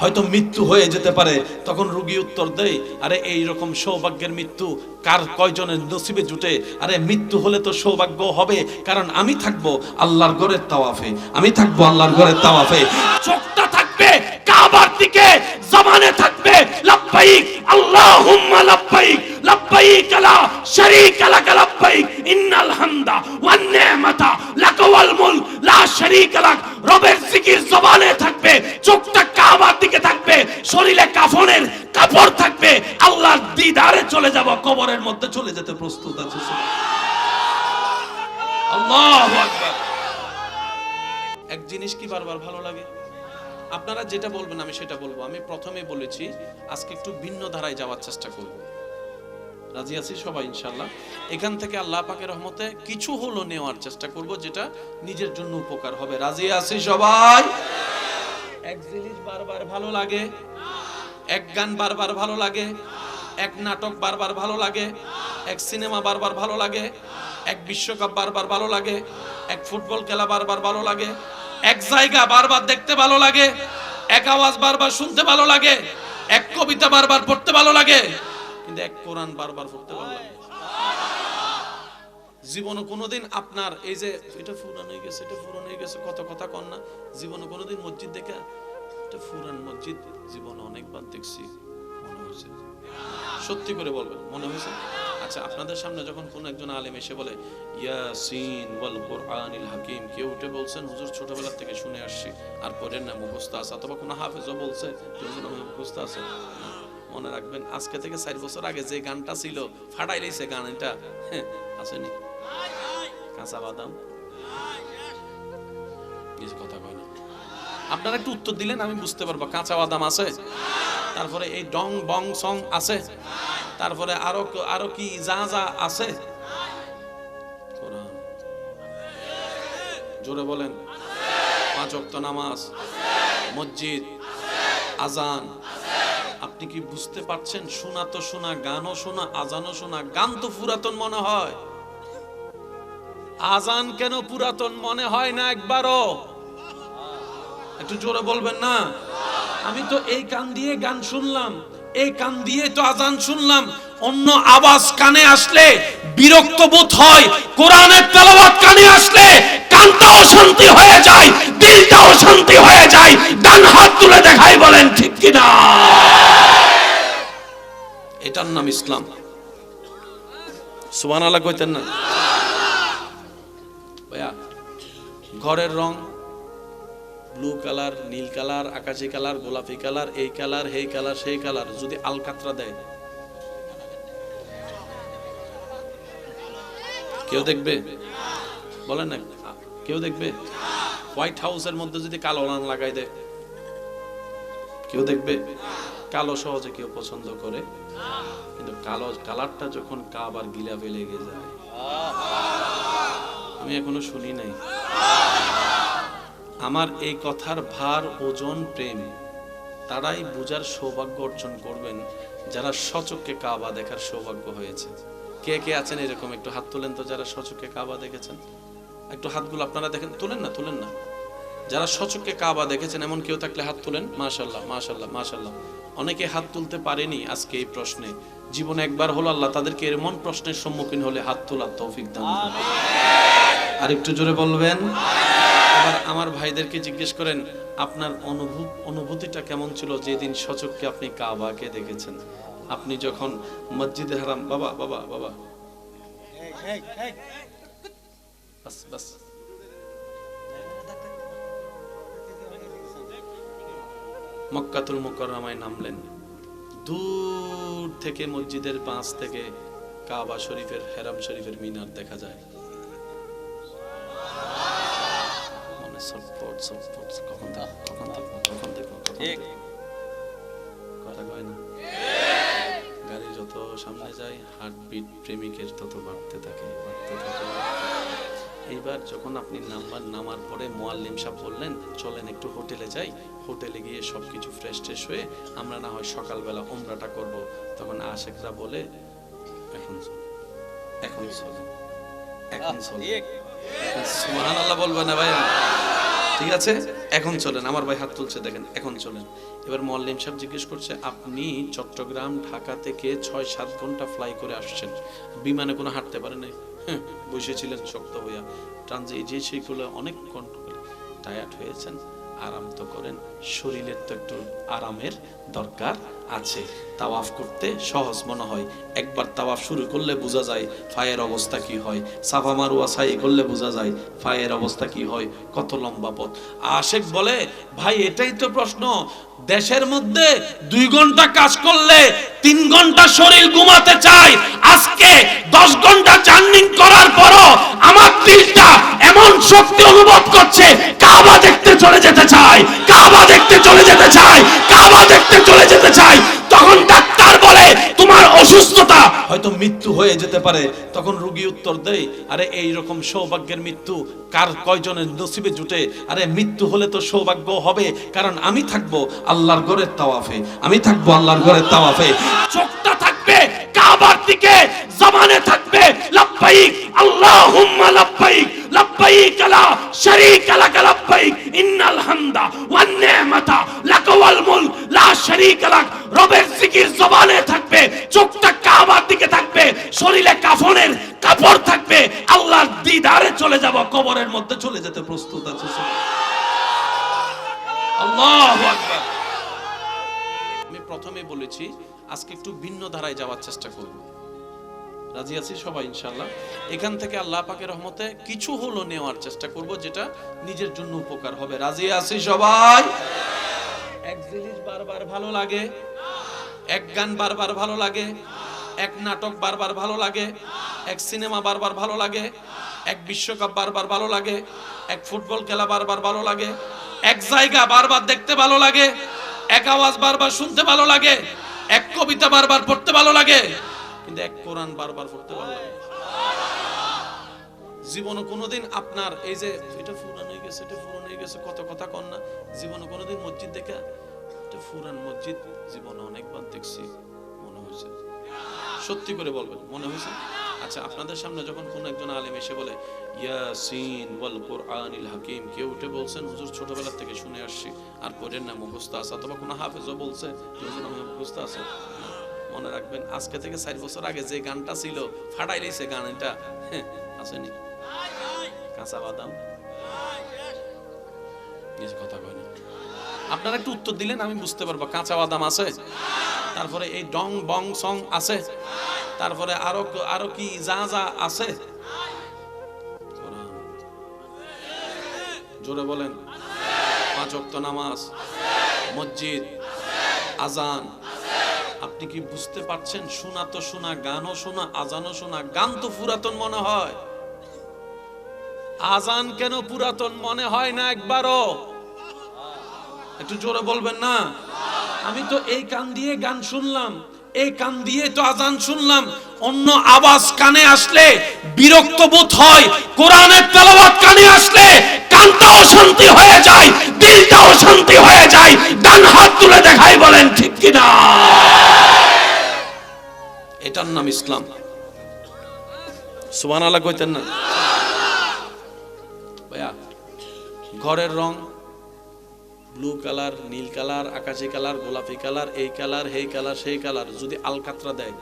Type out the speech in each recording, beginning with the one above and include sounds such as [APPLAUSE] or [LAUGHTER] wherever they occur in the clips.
হয়তো মৃত্যু হয়ে যেতে পারে, তখন রুগী উত্তর দেয়, আরে, এই রকম সৌভাগ্যের মৃত্যু কার কয়জনের নসিবে জুটে? আরে, মৃত্যু হলে তো সৌভাগ্য হবে, কারণ আমি থাকব আল্লাহর ঘরের তাওয়াফে, আমি থাকব আল্লাহর ঘরের তাওয়াফে। চোখটা থাকবে দিকে জমানে থাকবে, লাব্বাইক, আল্লাহুম্মা লাব্বাইক থাকবে, চোখটা কাবার দিকে থাকবে, শরীরে কাফনের কাপড় থাকবে, আল্লাহর দিদারে চলে যাব, কবরের মধ্যে চলে যেতে প্রস্তুত আছে এক জিনিস কি বারবার ভালো লাগে? আপনারা যেটা বলবেন, আমি সেটা বলব। আমি প্রথমে বলেছি, আজকে একটু ভিন্ন ধারায় যাওয়ার চেষ্টা করব। রাজি আছি সবাই ইনশাল্লাহ এখান থেকে আল্লাহ পাকের রহমতে কিছু হলো নেওয়ার চেষ্টা করব, যেটা নিজের জন্য উপকার হবে। রাজি আছি সবাই? এক জিনিস বারবার ভালো লাগে, এক গান বারবার ভালো লাগে, এক নাটক বারবার ভালো লাগে, এক সিনেমা বারবার ভালো লাগে, এক বিশ্বকাপ বারবার ভালো লাগে, এক ফুটবল খেলা বারবার ভালো লাগে এক জায়গা বারবার দেখতে ভালো লাগে, এক আওয়াজ বারবার শুনতে ভালো লাগে, এক কবিতা বারবার পড়তে ভালো লাগে, কিন্তু এক কোরআন বারবার পড়তে ভালো লাগে। জীবনে কোনোদিন আপনার এই যে, এটা ফুরান হয়ে গেছে, এটা ফুরান হয়ে গেছে, কত কথা কন না, জীবনে কোনোদিন মসজিদ দেখে, এটা ফুরান মসজিদ জীবনে অনেকবার দেখছি, মনে হয়েছে। সত্যি করে বলবেন, মনে হয়েছে? আচ্ছা আপনাদের সামনে যখন কোন একজন আলেম এসে বলে, ইয়াসিন ওয়াল কোরআনিল হাকিম কেউ উঠে বলছেন, হুজুর, ছোটবেলা থেকে শুনে আসছি। আর পরের না, মুখস্থ আছে। অথবা কোনো হাফেজও বলছে, হুজুর, আমার মুখস্থ আছে। মনে রাখবেন, আজকে থেকে চার বছর আগে যে গানটা ছিল, ফাটাই লাইছে গান এটা। আসেনি? কাঁচা বাদাম? কথা কয় না। আপনারা একটু উত্তর দিলেন, আমি বুঝতে পারব। কাঁচা বাদাম আছে? তারপরে এই ডং বং সং আছে? তারপরে আরও আরও কি যা যা আছে? জোরে বলেন। পাঁচ ওয়াক্ত নামাজ। মসজিদ। আজান। আপনি কি বুঝতে পারছেন? শোনা তো শোনা, গানও শোনা, আজানও শোনা, গান তো পুরাতন মনে হয়। আজান কেন পুরাতন মনে হয় না একবারও? একটু জোরে বলবেন না? আমি তো এই গান দিয়ে গান শুনলাম। এই কান দিয়ে তো আজান শুনলাম। অন্য আওয়াজ কানে আসলে বিরক্ত বোধ হয়। কোরআনের তেলাওয়াত কানে আসলে কানটাও শান্তি হয়ে যায়, দিলটাও শান্তি হয়ে যায়। ডান হাত তুলে দেখাই বলেন, ঠিক কিনা? এটার নাম ইসলাম। সুবহানাল্লাহ কইতেন না। ভাইয়া, ঘরের রং ব্লু কালার, নীল কালার, আকাশি কালার, গোলাপি কালার, এই কালার এই কালার, সেই কালার, যদি আলকাতরা দেয়। কেউ দেখবে? বলেন না, কেউ দেখবে? হোয়াইট হাউসের মধ্যে যদি কালো রান লাগাই দেয়, কেউ দেখবে? কালো সহজে কেউ পছন্দ করে। কিন্তু কালো কালারটা যখন কাবার গিলাফে লেগে যায়, আমি এখনও শুনি নাই। আমার এই কথার ভার, ওজন, প্রেম, তারাই বুঝার সৌভাগ্য অর্জন করবেন যারা সচককে কাবা দেখার সৌভাগ্য হয়েছে। কে কে আছেন এরকম? একটু হাত তোলেন তো যারা সচককে কাবা দেখেছেন। একটু হাতগুলো আপনারা দেখেন। তোলেন না তোলেন না। যারা সচককে কাবা দেখেছেন, এমন কেউ থাকলে হাত তোলেন? মাশাল্লাহ মাশাল্লাহ মাশাল্লাহ অনেকে হাত তুলতে পারেনি আজকে এই প্রশ্নে। জীবনে একবার হলো আল্লাহ তাদেরকে এমন প্রশ্নের সম্মুখীন হলে হাত তোলার তৌফিক দান। আর একটু জোরে বলবেন? এবার আমার ভাইদেরকে জিজ্ঞেস করেন, আপনার অনুভূত অনুভূতিটা কেমন ছিল যেদিন সচককে আপনি কাবাকে দেখেছেন? আপনি যখন মসজিদে হারাম, বাবা বাবা বাবা। মক্কাতুল মুকাররমায় নামলেন। দূর থেকে মসজিদের পাঁচ থেকে কাবা শরীফের, হেরাম শরীফের মিনার দেখা যায়। মনে ছটফট ছটফট কখন কখন কখন দেখো কখন দেখো? কথা কয় না গাড়ি যত সামনে যায় হার্টবিট প্রেমিকের তত বাড়তে থাকে বাড়তে থাকে এইবার যখন আপনি নাম্বার নামার পরে মোয়াল্লিম সাহেব বললেন চলেন একটু হোটেলে যাই হোটেলে গিয়ে সবকিছু ফ্রেশ ট্রেশ হয়ে আমরা না হয় সকালবেলা ওমরাটা করব তখন আশেকরা বলে এখন এখন চল এখন চল সুবহানাল্লাহ বলবেন না ভাই ঠিক আছে? এখন চলেন আমার ভাই হাত তুলছে দেখেন এখন চলেন। এবার মল্লিম সাহেব জিজ্ঞেস করছে আপনি চট্টগ্রাম ঢাকা থেকে ছয় সাত ঘণ্টা ফ্লাই করে আসছেন? বিমানে কোনো হাঁটতে পারে নাই? হ্যাঁ, বসেছিলেন শক্ত হইয়া। ট্রানজিট যে সেইগুলো অনেক কন্ট্রোল টায়ার্ড হয়েছেন। আরাম তো করেন, শরীরের তো একটু আরামের দরকার আছে। তাওয়াফ করতে সহজ মনে হয়। একবার তাওয়াফ শুরু করলে বোঝা যায় ফায়ের অবস্থা কি হয়। সাফা মারুয়া সাই করলে বোঝা যায় ফায়ের অবস্থা কি হয়। কত লম্বা পথ। আশেক বলে, ভাই, এটাই তো প্রশ্ন। দেশের মধ্যে দুই ঘণ্টা কাজ করলে তিন ঘণ্টা শরীর ঘুমাতে চায় আজকে দশ ঘণ্টা জার্নিং করার পরও আমার দিলটা এমন শক্তি অনুভব করছে কাবা দেখতে চলে মৃত্যু হলে তো সৌভাগ্য হবে, কারণ আমি থাকব আল্লাহর ঘরের তাওয়াফে। আমি থাকব আল্লাহর ঘরের তাওয়াফে। চোখটা থাকবে কাবার দিকে জমানে থাকবে, লাব্বাইক, আল্লাহুম্মা লাব্বাইক। দিকে থাকবে, শরীরে কাফনের কাপড় থাকবে, আল্লাহর দিদারে চলে যাব, কবরের মধ্যে চলে যেতে প্রস্তুত আছে আল্লাহু আকবার। আমি প্রথমে বলেছি, আজকে একটু ভিন্ন ধারায় যাওয়ার চেষ্টা করব। রাজি আছি সবাই ইনশাল্লাহ এখান থেকে আল্লাহ পাকের রহমতে কিছু হলো নেওয়ার চেষ্টা করব, যেটা নিজের জন্য উপকার হবে। রাজি আছি সবাই? এক জিনিস বারবার ভালো লাগে, এক গান বারবার ভালো লাগে, এক নাটক বারবার ভালো লাগে, এক সিনেমা বারবার ভালো লাগে, এক বিশ্বকাপ বারবার ভালো লাগে, এক ফুটবল খেলা বারবার ভালো লাগে, এক জায়গা বারবার দেখতে ভালো লাগে, এক আওয়াজ বারবার শুনতে ভালো লাগে, এক কবিতা বারবার পড়তে ভালো লাগে। কিন্তু এক কোরআন বারবার পড়তে লাগে জীবনে কোনোদিন আপনার এই যে, এটা ফুরান হয়ে গেছে, এটা ফুরান হয়ে গেছে, কত কথা কন না। জীবনে কোনোদিন মসজিদ দেখে, এটা ফুরান মসজিদ, জীবনে অনেকবার দেখছি, মনে হয়েছে। সত্যি করে বলবেন, মনে হয়েছে? আচ্ছা আপনাদের সামনে যখন কোন একজন আলেম এসে বলে, ইয়াসিন ওয়াল কোরআনিল হাকিম কেউ উঠে বলছেন, হুজুর, ছোটবেলা থেকে শুনে আসছি, আর পড়েন না, মুখস্থ আছে। অথবা কোনো হাফেজও বলছে, হুজুর আমার মুখস্থ আছে। মনে রাখবেন, আজকে থেকে চার বছর আগে যে গানটা ছিল, ফাটাই লাইছে গান এটা। [LAUGHS] আসেনি। কাঁচা বাদাম। কথা কয় না। আপনারা একটু উত্তর দিলেন, আমি বুঝতে পারব। কাঁচা বাদাম আছে, তারপরে এই ডং বং সং আছে, তারপরে আরও আরও কি যা যা আছে। জোরে বলেন। পাঁচ ওয়াক্ত নামাজ, মসজিদ, আজান। আপনি কি বুঝতে পারছেন? শোনা তো শোনা, গানও শোনা, আজানও শোনা, গান তো পুরাতন মনে হয়। আজান কেন পুরাতন মনে হয় না একবারও? একটু জোরে বলবেন না? আমি তো এই কান দিয়ে গান শুনলাম, এই কান দিয়ে তো আজান শুনলাম। অন্য আওয়াজ কানে আসলে বিরক্ত বোধ হয়, কোরআনের তেলাওয়াত কানে আসলে কানটাও শান্তি হয়ে যায়, দিলটাও শান্তি হয়ে যায় ডান হাত তুলে দেখাই বলেন ঠিক কিনা এটার নাম ইসলাম। সুবহানাল্লাহ কইতেন না। ঘরের রং ব্লু কালার, নীল কালার, আকাশি কালার, গোলাপি কালার, এই কালার, সেই কালার সেই কালার, যদি আলকাতরা দেয়।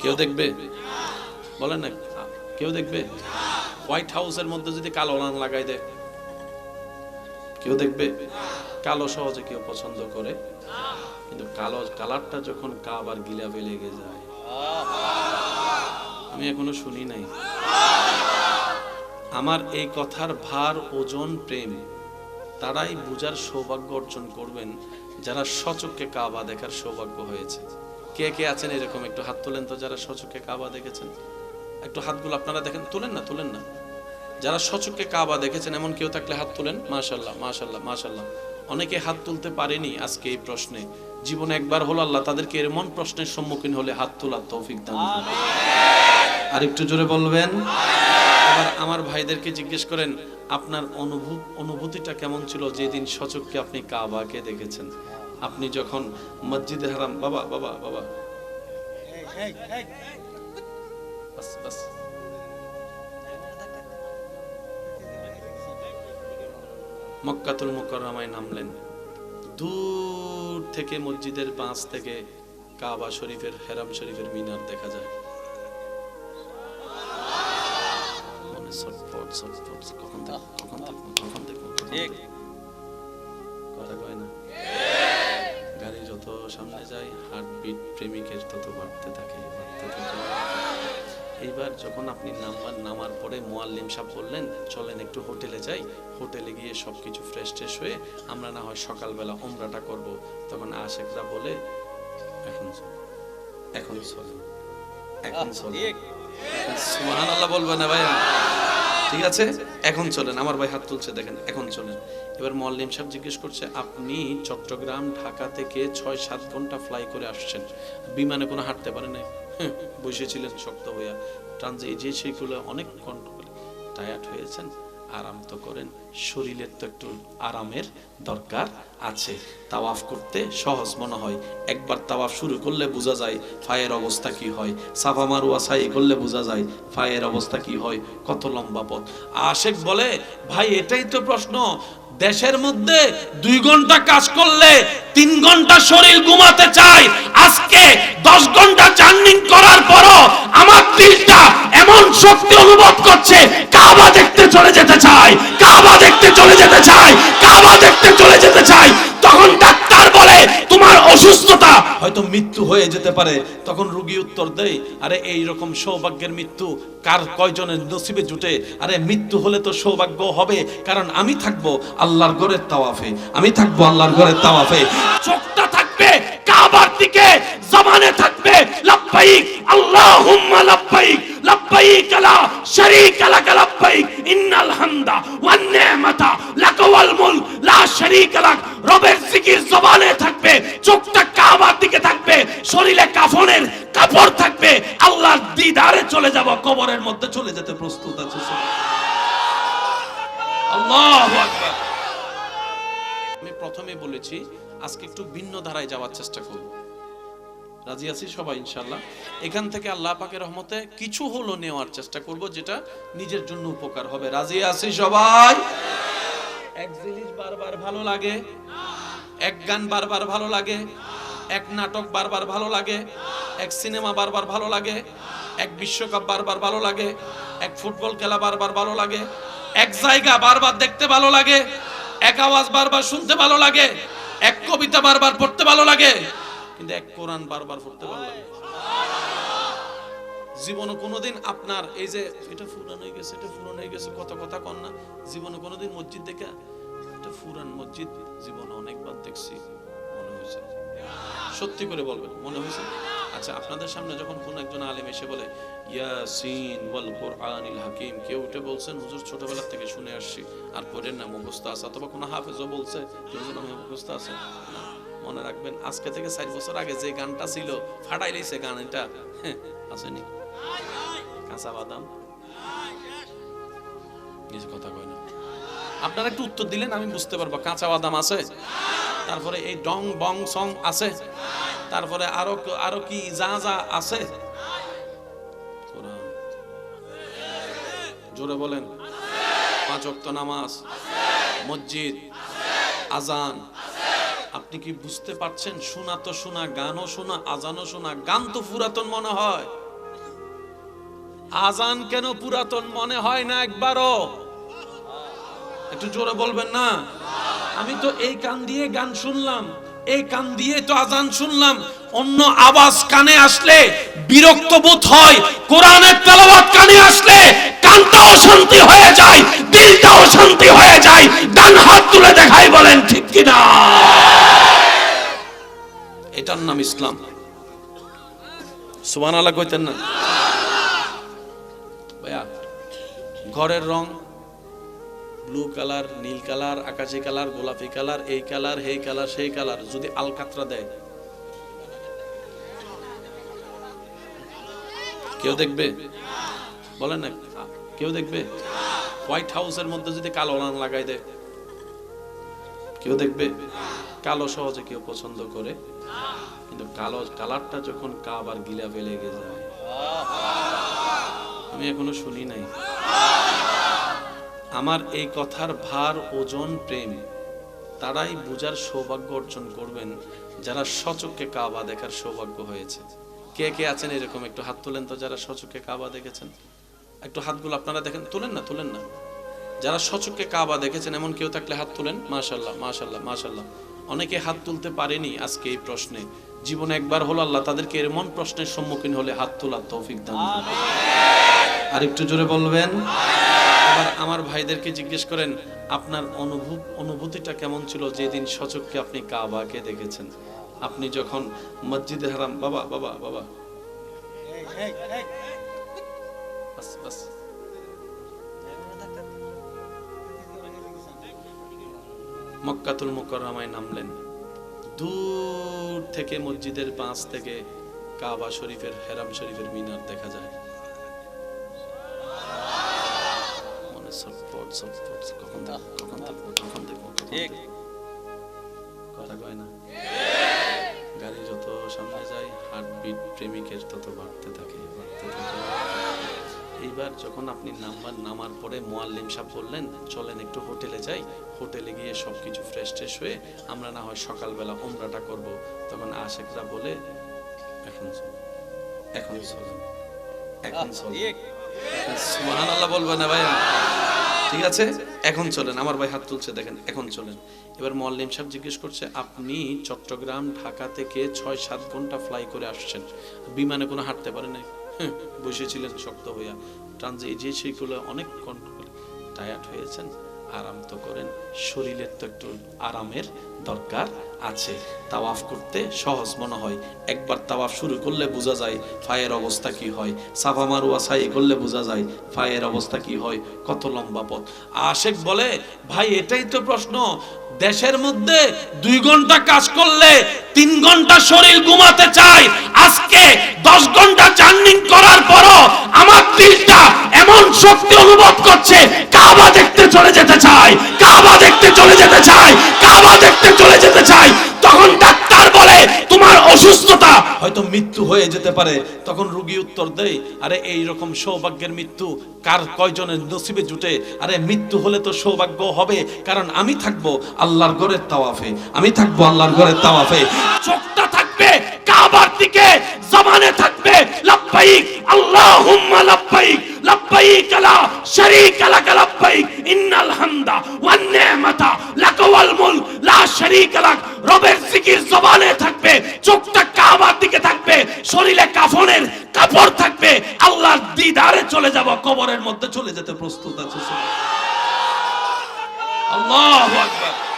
কেউ দেখবে? বলেন না, কেউ দেখবে? হোয়াইট হাউসের মধ্যে যদি কালো রান লাগাই দেয়, কেউ দেখবে? কালো সহজে কেউ পছন্দ করে। কিন্তু কালো কালারটা যখন কাবার গিলাফে লেগে যায়। আমি এখনও শুনি নাই। আমার এই কথার ভার, ওজন, প্রেম, তারাই বুঝার সৌভাগ্য অর্জন করবেন যারা সচক্ষে কাবা দেখার সৌভাগ্য হয়েছে। কে কে আছেন এরকম? একটু হাত তোলেন তো যারা সচক্ষে কাবা দেখেছেন। একটু হাতগুলো আপনারা দেখেন। তোলেন না তোলেন না। যারা সচক্ষে কাবা দেখেছেন, এমন কেউ থাকলে হাত তোলেন? মাশাল্লাহ মাশাল্লাহ মাশাল্লাহ অনেকে হাত তুলতে পারেনি আজকে এই প্রশ্নে। জীবনে একবার হলো আল্লাহ তাদেরকে এমন প্রশ্নের সম্মুখীন হলে হাত তোলার তৌফিক দান করুন। আর একটু জোরে বলবেন? এবার আমার ভাইদেরকে জিজ্ঞেস করেন আপনার অনুভূত অনুভূতিটা কেমন ছিল যেদিন সচককে আপনি কাবাকে দেখেছেন? আপনি যখন মসজিদে হারাম বাবা বাবা বাবা। বাস, বাস। মক্কাতুল মুকাররমায় নামলেন। দূর থেকে মসজিদের পাঁচ থেকে কাবা শরীফের হেরাম শরীফের মিনার দেখা যায়? কথা কয় না? গাড়ি যত সামনে যায় হার্টবিট প্রেমিকের তত বাড়তে থাকে বাড়তে থাকে। এইবার যখন আপনি নামবার নামার পরে মোয়াল্লিম সাহেব বললেন চলেন একটু হোটেলে যাই। হোটেলে গিয়ে সব কিছু ফ্রেশ ট্রেশ হয়ে আমরা না হয় সকালবেলা ওমরাটা করব। তখন আশেকরা বলে এখন এখন চল। এখন চল। সুবহান আল্লাহ বলবে না ভাই ঠিক আছে? এখন চলেন। আমার ভাই হাত তুলছে দেখেন এখন চলেন। এবার মল্লিম সাহেব জিজ্ঞেস করছে আপনি চট্টগ্রাম ঢাকা থেকে ছয় সাত ঘণ্টা ফ্লাই করে আসছেন? বিমানে কোনো হাঁটতে পারে নাই? [LAUGHS] বসেছিলেন শক্ত হইয়া। ট্রানজে যে সেগুলো অনেক কন্ট্রোল টায়ার্ড হয়েছেন, আরাম তো করেন। শরীরের তো একটু আরামের দরকার আছে। তাওয়াফ করতে সহজ মনে হয়। একবার তাওয়াফ শুরু করলে বোঝা যায় ফায়ের অবস্থা কি হয়। সাফা মারুয়া সাই করলে বোঝা যায় ফায়ের অবস্থা কি হয়। কত লম্বা পথ। আশেক বলে, ভাই, এটাই তো প্রশ্ন। দেশের মধ্যে দুই ঘণ্টা কাজ করলে তিন ঘণ্টা শরীর ঘুমাতে চায়। আজকে দশ ঘণ্টা জার্নিং করার পরও আমার দিলটা এমন শক্তি অনুভব করছে, কাবা দেখতে চলে যেতে চায় কাবা দেখতে চলে যেতে চায় কাবা দেখতে চলে যেতে চায় তখন ডাক্তার বলে, তোমার অসুস্থতা হয়তো মৃত্যু হয়ে যেতে পারে। তখন রোগী উত্তর দেয়, আরে, এই রকম সৌভাগ্যের মৃত্যু কার কয়জনের নসিবে জুটে? আরে, মৃত্যু হলে তো সৌভাগ্য হবে, কারণ আমি থাকব আল্লাহর ঘরের তাওয়াফে। আমি থাকব আল্লাহর ঘরের তাওয়াফে। চোখটা কাবার দিকে জমানে থাকবে। আল্লাহুম্মা লাক ইন্নাল হামদা ওয়ান নি'মাতা মুলক, লা লাক। রবের জিকির থাকবে, চোখটা কাবার দিকে থাকবে, শরীরে কাফনের কাপড় থাকবে, আল্লাহর দিদারে চলে যাব, কবরের মধ্যে চলে যেতে প্রস্তুত আছে আল্লাহু আকবার। আমি প্রথমে বলেছি আজকে একটু ভিন্ন ধারায় যাওয়ার চেষ্টা করব। রাজি আছি সবাই ইনশাল্লাহ এখান থেকে আল্লাহ পাকের রহমতে কিছু হলো নেওয়ার চেষ্টা করব, যেটা নিজের জন্য উপকার হবে। রাজি আছি সবাই? এক জিনিস বারবার ভালো লাগে, এক গান বারবার ভালো লাগে, এক নাটক বারবার ভালো লাগে, এক সিনেমা বারবার ভালো লাগে, এক বিশ্বকাপ বারবার ভালো লাগে, এক ফুটবল খেলা বারবার ভালো লাগে, এক জায়গা বারবার দেখতে ভালো লাগে, এক আওয়াজ বারবার শুনতে ভালো লাগে এক কবিতা বারবার পড়তে ভালো লাগে, কিন্তু এক কোরআন বারবার পড়তে ভালো লাগে। জীবনে কোনোদিন আপনার এই যে, এটা ফুরান হয়ে গেছে, এটা ফুরান হয়ে গেছে কত কথা কন না। জীবনে কোনোদিন মসজিদ দেখে, এটা ফুরান মসজিদ, জীবনে অনেকবার দেখছি, মনে হয়েছে। সত্যি করে বলবেন, মনে হয়েছে? আচ্ছা আপনাদের সামনে যখন কোন একজন আলেম এসে বলে, ইয়াসিন ওয়াল কোরআনিল হাকিম কেউ উঠে বলছেন, হুজুর, ছোটবেলা থেকে শুনে আসছি, আর পড়েন না, মুখস্থ আছে অথবা কোনো হাফেজও বলছে যে হুজুর আমি মুখস্থ আছে মনে রাখবেন, আজকে থেকে চার বছর আগে যে গানটা ছিল, ফাটাই লাইছে গান এটা। আসেনি। কাঁচা বাদাম। কিছু কথা কয় না। আপনারা একটু উত্তর দিলেন, আমি বুঝতে পারব, কাঁচা বাদাম আছে? তারপরে এই ডং বং সং আছে? তারপরে আরও আরও কি যা যা আছে? জোরে বলেন। পাঁচ ওয়াক্ত নামাজ। মসজিদ। আজান। আপনি কি বুঝতে পারছেন? শোনা তো শোনা, গানও শোনা, আজানও শোনা, গান তো পুরাতন মনে হয়। আজান কেন পুরাতন মনে হয় না একবারও? একটু জোরে বলবেন না? আমি তো এই কান দিয়ে গান শুনলাম। এই কান দিয়ে তো আজান শুনলাম। অন্য আওয়াজ কানে আসলে বিরক্ত বোধ হয়। কোরআনের তেলাওয়াত কানে আসলে কানটাও শান্তি হয়ে যায়, দিলটাও শান্তি হয়ে যায়। ডান হাত তুলে দেখাই বলেন, ঠিক কিনা? এটার নাম ইসলাম। সুবহানাল্লাহ কইতেন না। ভাইয়া, ঘরের রং ব্লু কালার, নীল কালার, আকাশি কালার, গোলাপি কালার, এই কালার, সেই কালার সেই কালার, যদি আলকাতরা দেয়। কেউ দেখবে? বলেন না। কেউ দেখবে? হোয়াইট হাউসের মধ্যে যদি কালো রং লাগাই দেয়। কেউ দেখবে? কালো সহজে কেউ পছন্দ করে। কিন্তু কালো কালারটা যখন কাবার গিলা ফেলে গেছে আমি এখনও শুনি নাই। আমার এই কথার ভার, ওজন, প্রেম, তারাই বুঝার সৌভাগ্য অর্জন করবেন যারা সচক্ষে কাবা দেখার সৌভাগ্য হয়েছে। কে কে আছেন এরকম? একটু হাত তোলেন তো যারা সচক্ষে কাবা দেখেছেন। একটু হাতগুলো আপনারা দেখেন। তোলেন না তোলেন না। যারা সচক্ষে কাবা দেখেছেন, এমন কেউ থাকলে হাত তুলেন? মাশাল্লাহ মাশাল্লাহ মাশাল্লাহ অনেকে হাত তুলতে পারেনি আজকে এই প্রশ্নে। জীবনে একবার হলো আল্লাহ তাদেরকে এমন প্রশ্নের সম্মুখীন হলে হাত তোলার তৌফিক দান। আর একটু জোরে বলবেন? এবার আমার ভাইদেরকে জিজ্ঞেস করেন, আপনার অনুভব অনুভূতিটা কেমন ছিল যেদিন সচক্ষে আপনি কাবাকে দেখেছেন? আপনি যখন মসজিদে হারাম বাবা বাবা বাবা। মক্কাতুল মুকররমায় নামলেন। দূর থেকে মসজিদের পাঁচ থেকে কাবা শরীফের, হেরাম শরীফের মিনার দেখা যায়। মনে ছটফট ছটফট কখন দেখব কখন দেখব কখন কখন দেখব? কথা কয় না গাড়ি যত সামনে যায় হার্টবিট প্রেমিকের তত বাড়তে থাকে বাড়তে থাকে এইবার যখন আপনি নাম্বার নামার পরে মোয়াল্লিম সাহেব বললেন চলেন একটু হোটেলে যাই হোটেলে গিয়ে সবকিছু ফ্রেশ ট্রেশ হয়ে আমরা না হয় সকালবেলা ওমরাটা করব তখন আশেকরা বলে এখন এখন চলেন এখন চলেন সুবহান আল্লাহ বলবেন না ভাই ঠিক আছে? এখন চলেন, আমার ভাই হাত তুলছে, দেখেন, এখন চলেন। এবার মল্লিম সাহেব জিজ্ঞেস করছে, আপনি চট্টগ্রাম, ঢাকা থেকে ছয় সাত ঘণ্টা ফ্লাই করে আসছেন। বিমানে কোনো হাঁটতে পারে নাই? বসেছিলেন শক্ত হইয়া। ট্রানজে যে সেইগুলো অনেক কন্ট্রোল টায়ার্ড হয়েছেন? আরাম তো করেন। শরীরের তো একটু আরামের দরকার আছে। তাওয়াফ করতে সহজ মনে হয়। একবার তাওয়াফ শুরু করলে বোঝা যায় ফায়ের অবস্থা কি হয়। সাফা মারুয়া সাই করলে বোঝা যায় ফায়ের অবস্থা কি হয়। কত লম্বা পথ। আশেক বলে, ভাই, এটাই তো প্রশ্ন। দেশের মধ্যে দুই ঘণ্টা কাজ করলে তিন ঘণ্টা শরীর ঘুমাতে চায়। আজকে দশ ঘণ্টা জার্নিং করার পরও আমার দিলটা এমন শক্তি অনুভব করছে, কাবা দেখতে চলে যেতে চায়, কাবা দেখতে চলে যেতে চায়, কাবা দেখতে চলে যেতে চায়। তখন ডাক্তার বলে, তোমার অসুস্থতা হয়তো মৃত্যু হয়ে যেতে পারে। তখন রুগী উত্তর দেয়, আরে, এই রকম সৌভাগ্যের মৃত্যু কার কয়জনের নসিবে জুটে? আরে, মৃত্যু হলে তো সৌভাগ্য হবে, কারণ আমি থাকব আল্লাহর ঘরের তাওয়াফে। আমি থাকব আল্লাহর ঘরের তাওয়াফে। চোখটা থাকবে কাবার দিকে জমানে থাকবে, লাব্বাইক, আল্লাহুম্মা লাব্বাইক। লাব্বাইক লা শারীকা লাক লাব্বাইক ইন্নাল হামদা ওয়ান নি'মাতা লাক ওয়াল মুলক লা শারীকা লাক রবের জিকির জবানে থাকবে, চোখটা কাবার দিকে থাকবে, শরীরে কাফনের কাপড় থাকবে, আল্লাহর দিদারে চলে যাব, কবরের মধ্যে চলে যেতে প্রস্তুত আছে আল্লাহু আকবার।